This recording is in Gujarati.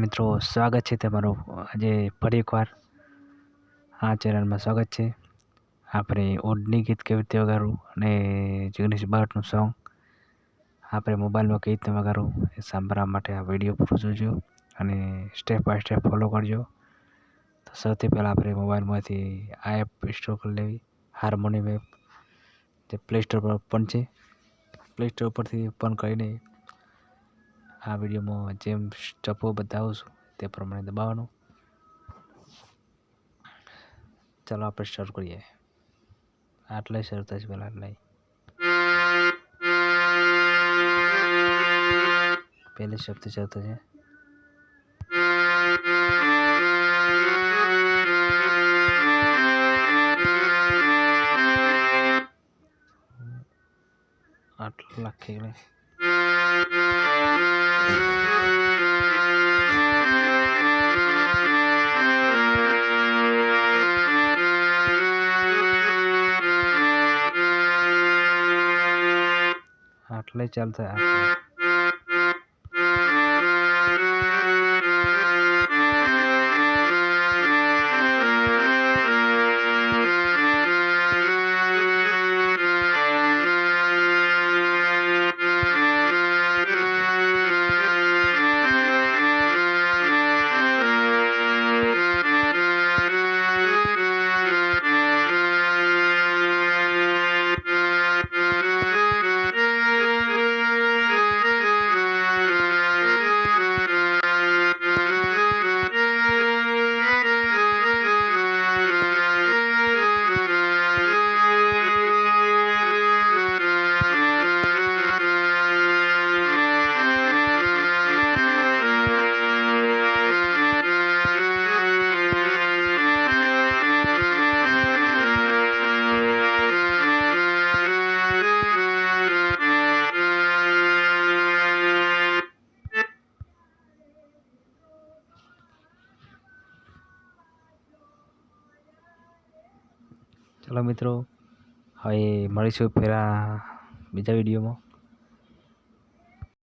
મિત્રો સ્વાગત છે તમારું આજે ફરી એકવાર આ ચેનલમાં સ્વાગત છે આપણે ઓડની ગીત કેવી રીતે વગાડવું અને જગદીશ બાટનું સોંગ આપણે મોબાઈલમાં કેવી રીતે વગાડવું એ સાંભળવા માટે આ વિડીયો પૂરો જોજો અને સ્ટેપ બાય સ્ટેપ ફોલો કરજો તો સૌથી પહેલાં આપણે મોબાઈલમાંથી આ એપ ઇન્સ્ટોલ કરી લેવી હાર્મોનિયમ એપ જે પ્લે સ્ટોર પર પણ છે પ્લે સ્ટોર પરથી ઓપન કરીને આ વિડીયોમાં જેમ સ્ટેપો બતાવું છું તે પ્રમાણે દબાવવાનું ચલો આપણે સ્ટાર્ટ કરીએ 8 લાઈ સરતાjs બલા લાઈ પહેલા શબત જાતે 8 લખી લે అట్లే చాలా ચાલો મિત્રો હવે મળીશું ફેરા બીજા વિડીયોમાં